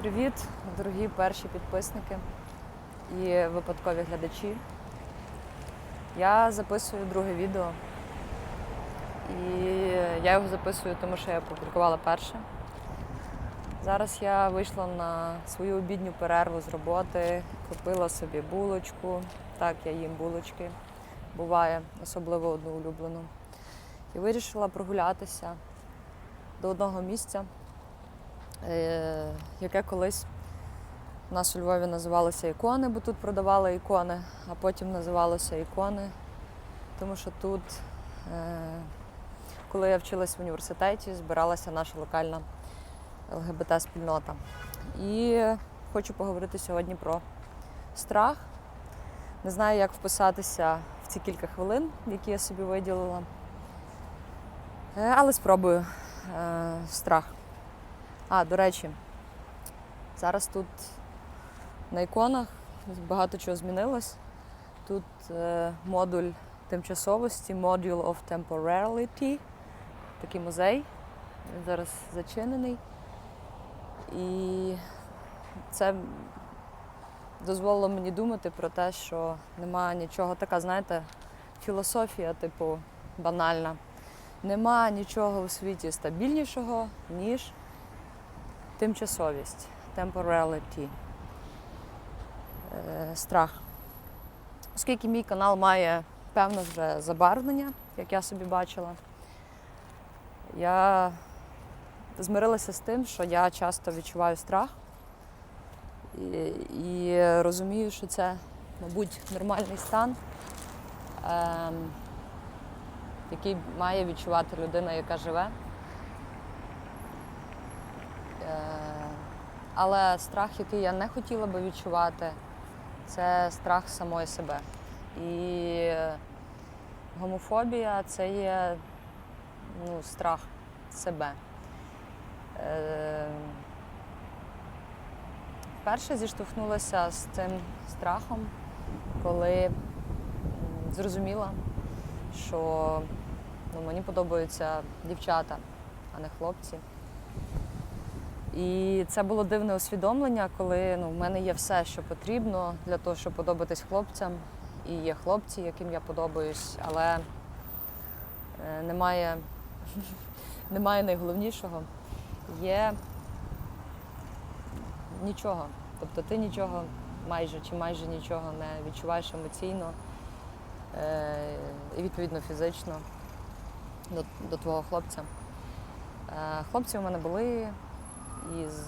Привіт, дорогі перші підписники і випадкові глядачі. Я записую друге відео. І я його записую, тому що я опублікувала перше. Зараз я вийшла на свою обідню перерву з роботи, купила собі булочку. Так, я їм булочки. Буває, особливо одну улюблену. І вирішила прогулятися до одного місця, яке колись у нас у Львові називалося ікони, бо тут продавали ікони, а потім називалося ікони, тому що тут, е, коли я вчилась в університеті, збиралася наша локальна ЛГБТ-спільнота. І хочу поговорити сьогодні про страх. Не знаю, як вписатися в ці кілька хвилин, які я собі виділила. Е, Але спробую. Е, Страх. А, до речі, зараз тут на іконах багато чого змінилось. Тут е, модуль тимчасовості, Module of Temporality, такий музей. Він зараз зачинений. І це дозволило мені думати про те, що немає нічого, така, знаєте, філософія, типу, банальна. Нема нічого у світі стабільнішого, ніж тимчасовість, temporality, е, страх. Оскільки мій канал має певне вже забарвлення, як я собі бачила, я змирилася з тим, що я часто відчуваю страх і, і розумію, що це, мабуть, нормальний стан. Ем, який має відчувати людина, яка живе. Е, Але страх, який я не хотіла би відчувати, це страх самої себе. І гомофобія це є ну, страх себе. Е, Вперше зіштовхнулася з цим страхом, коли зрозуміла, що ну, мені подобаються дівчата, а не хлопці. І це було дивне усвідомлення, коли ну, в мене є все, що потрібно для того, щоб подобатись хлопцям. І є хлопці, яким я подобаюсь, але е, немає, немає найголовнішого. Є нічого. Тобто ти нічого майже чи майже нічого не відчуваєш емоційно е, і відповідно фізично до, до твого хлопця. Е, Хлопці у мене були із,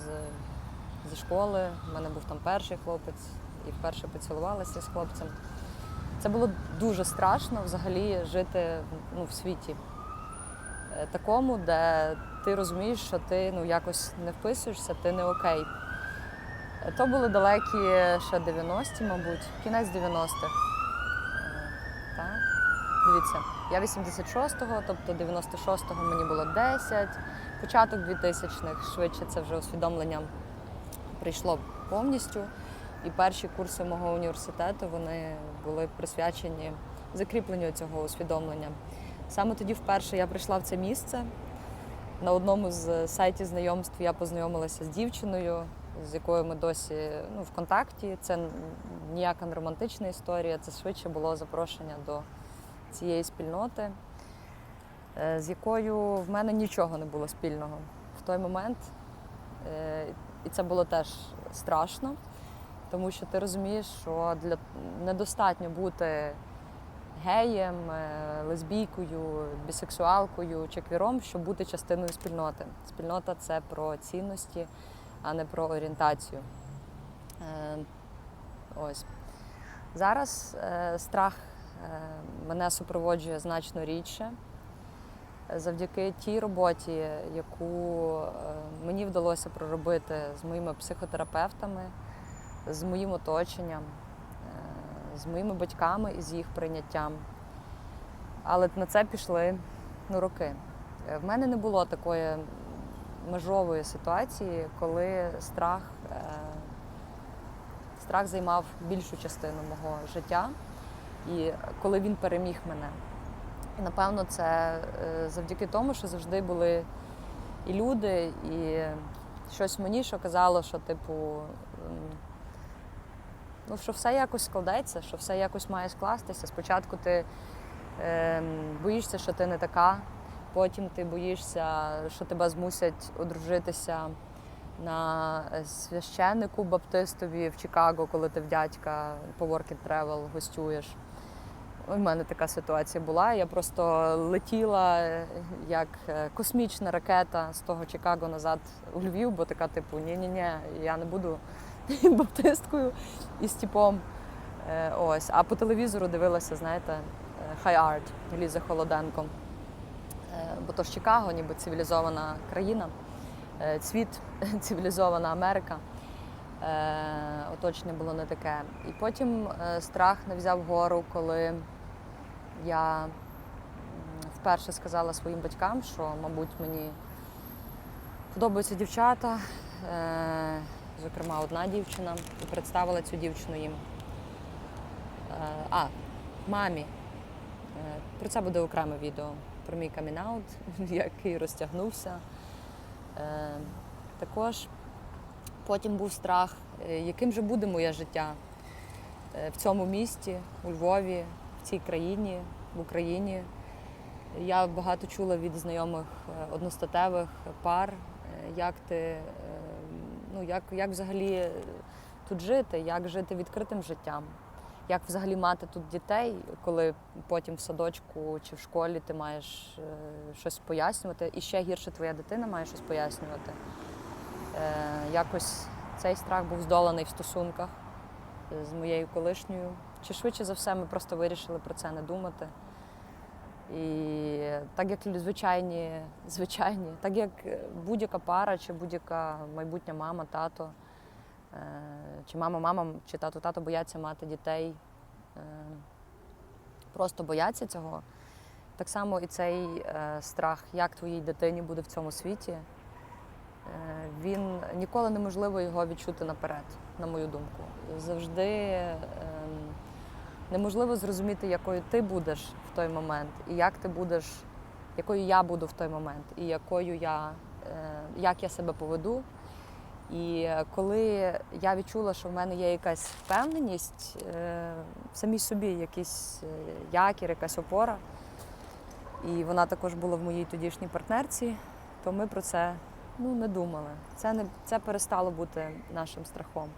зі школи. У мене був там перший хлопець і вперше поцілувалася з хлопцем. Це було дуже страшно взагалі жити ну, в світі е, такому, де ти розумієш, що ти ну, якось не вписуєшся, ти не окей. То були далекі ще 90-ті, мабуть, кінець 90-х. Е, Так. Дивіться, я 86-го, тобто 96-го мені було 10, початок 2000-х, швидше це вже усвідомлення прийшло повністю. І перші курси мого університету вони були присвячені закріпленню цього усвідомлення. Саме тоді вперше я прийшла в це місце. На одному з сайтів знайомств я познайомилася з дівчиною, з якою ми досі ну, в контакті. Це ніяка не романтична історія, це швидше було запрошення до цієї спільноти, е, з якою в мене нічого не було спільного в той момент. Е, І це було теж страшно, тому що ти розумієш, що для недостатньо бути геєм, е, лесбійкою, бісексуалкою чи квіром, щоб бути частиною спільноти. Спільнота це про цінності, а не про орієнтацію. Ось. Зараз страх мене супроводжує значно рідше. Завдяки тій роботі, яку е, мені вдалося проробити з моїми психотерапевтами, з моїм оточенням, е, з моїми батьками і з їх прийняттям. Але на це пішли ну, роки. Е, В мене не було такої межової ситуації, коли страх, е, страх займав більшу частину мого життя, і коли він переміг мене. І напевно це е, завдяки тому, що завжди були і люди, і щось мені, що казало, що, типу, ну, що все якось складеться, що все якось має скластися. Спочатку ти ем, боїшся, що ти не така, потім ти боїшся, що тебе змусять одружитися на е, священнику баптистові в Чикаго, коли ти в дядька по work and travel гостюєш. У мене така ситуація була. Я просто летіла як е, космічна ракета з того Чикаго назад у Львів, бо така, типу, ні-ні-ні, я не буду баптисткою і з типом. Е, Ось. А по телевізору дивилася, знаєте, е, High Art Лізи Холоденко. Бо то ж Чикаго, ніби цивілізована країна, цвіт, цивілізована Америка. Е, Оточення було не таке. І потім е, страх не взяв гору, коли я вперше сказала своїм батькам, що, мабуть, мені подобаються дівчата, е, зокрема, одна дівчина, і представила цю дівчину їм. А, мамі. Про це буде окреме відео. Про мій камінаут, який розтягнувся. Також потім був страх, е, яким же буде моє життя е, в цьому місті, у Львові, в цій країні, в Україні. Я багато чула від знайомих е, одностатевих пар, як ти, ну як, як взагалі тут жити, як жити відкритим життям, як взагалі мати тут дітей, коли потім в садочку чи в школі ти маєш щось пояснювати, і ще гірше твоя дитина має щось пояснювати. Е, Якось цей страх був здоланий в стосунках з моєю колишньою. Чи швидше за все ми просто вирішили про це не думати. І так як звичайні, звичайні, так як будь-яка пара, чи будь-яка майбутня мама, тато, е, чи мама, мама, чи тато, тато бояться мати дітей, е, просто бояться цього. Так само і цей е, страх, як твоїй дитині буде в цьому світі, е, він ніколи неможливо його відчути наперед, на мою думку. Завжди ем, неможливо зрозуміти, якою ти будеш в той момент, і як ти будеш, якою я буду в той момент, і якою я, е, як я себе поведу. І коли я відчула, що в мене є якась впевненість е, в самій собі, якийсь е, якір, якась опора, і вона також була в моїй тодішній партнерці, то ми про це ну, не думали. Це, не, це перестало бути нашим страхом.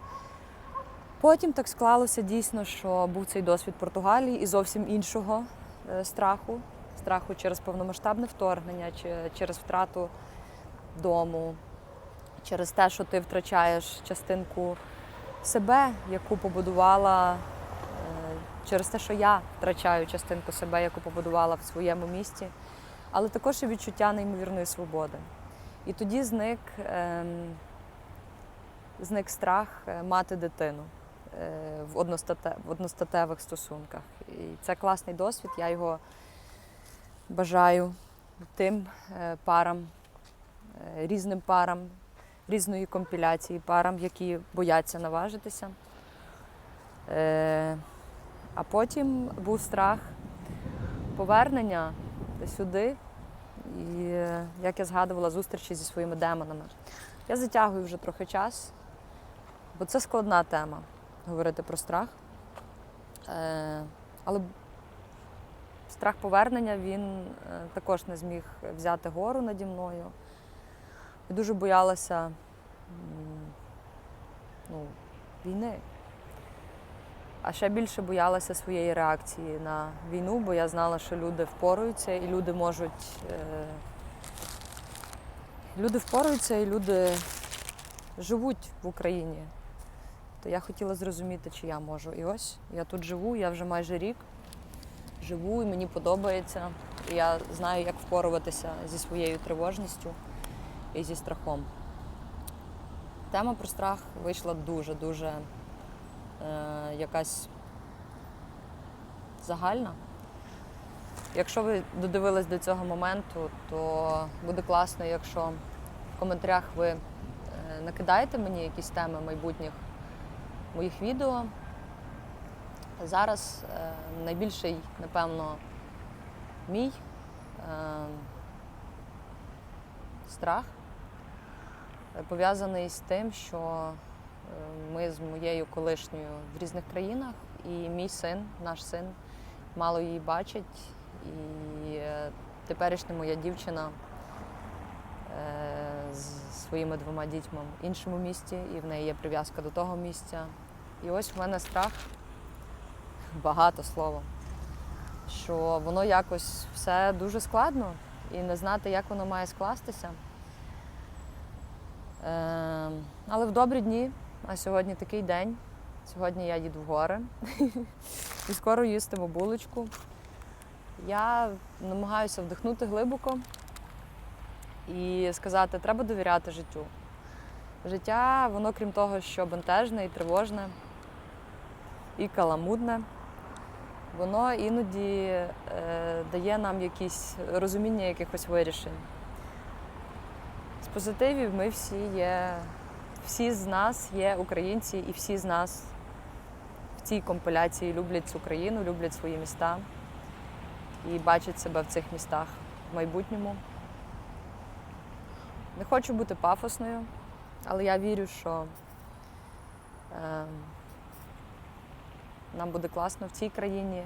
Потім так склалося дійсно, що був цей досвід Португалії і зовсім іншого е, страху. Страху через повномасштабне вторгнення, через втрату дому, через те, що ти втрачаєш частинку себе, яку побудувала, е, через те, що я втрачаю частинку себе, яку побудувала в своєму місті, але також і відчуття неймовірної свободи. І тоді зник, ем, зник страх е, мати дитину е, в, в одностатевих стосунках. І це класний досвід, я його бажаю тим е, парам, різним парам, різної компіляції, парам, які бояться наважитися. А потім був страх повернення сюди. І як я згадувала зустрічі зі своїми демонами. Я затягую вже трохи час, бо це складна тема говорити про страх. Е, Але страх повернення він е, також не зміг взяти гору наді мною. Я дуже боялася ну, війни. А ще більше боялася своєї реакції на війну, бо я знала, що люди впораються і люди можуть. Е, люди впораються і люди живуть в Україні. То я хотіла зрозуміти, чи я можу. І ось я тут живу, я вже майже рік живу, і мені подобається. І я знаю, як впоруватися зі своєю тривожністю і зі страхом. Тема про страх вийшла дуже-дуже якась загальна. Якщо ви додивились до цього моменту, то буде класно, якщо в коментарях ви е, накидаєте мені якісь теми майбутніх моїх відео. Зараз е, найбільший, напевно, мій е, страх е, пов'язаний з тим, що е, ми з моєю колишньою в різних країнах, і мій син, наш син, мало її бачить. І е, теперішня моя дівчина е, з своїми двома дітьми в іншому місті, і в неї є прив'язка до того місця. І ось в мене страх багато словом, що воно якось все дуже складно і не знати, як воно має скластися. Е, але в добрі дні, а сьогодні такий день. Сьогодні я їду в гори і скоро їстиму булочку. Я намагаюся вдихнути глибоко і сказати, треба довіряти життю. Життя, воно, крім того, що бентежне і тривожне, і каламудне, воно іноді е, дає нам якісь розуміння якихось вирішень. З позитивів ми всі є, всі з нас є українці, і всі з нас в цій компиляції люблять цю країну, люблять свої міста і бачать себе в цих містах в майбутньому. Не хочу бути пафосною, але я вірю, що е, нам буде класно в цій країні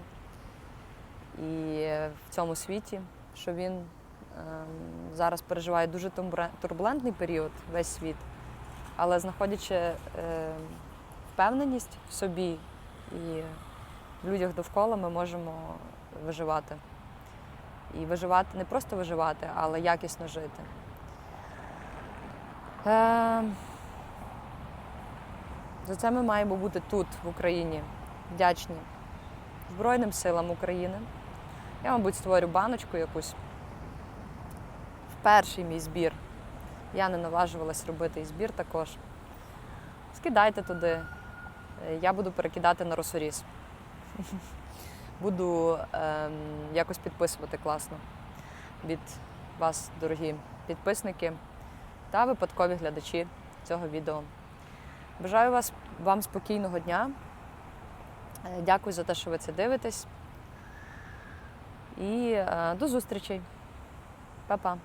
і в цьому світі, що він е, зараз переживає дуже турбулентний період, весь світ, але знаходячи е, впевненість в собі і в людях довкола, ми можемо виживати. І виживати не просто виживати, але якісно жити. Е, за це ми маємо бути тут, в Україні, вдячні Збройним силам України. Я, мабуть, створю баночку якусь. В перший мій збір. Я не наважувалась робити і збір також. Скидайте туди. Е, Я буду перекидати на росоріз. Буду ем, якось підписувати класно від вас, дорогі підписники та випадкові глядачі цього відео. Бажаю вас, вам спокійного дня. Е, Дякую за те, що ви це дивитесь. І е, до зустрічей. Па-па.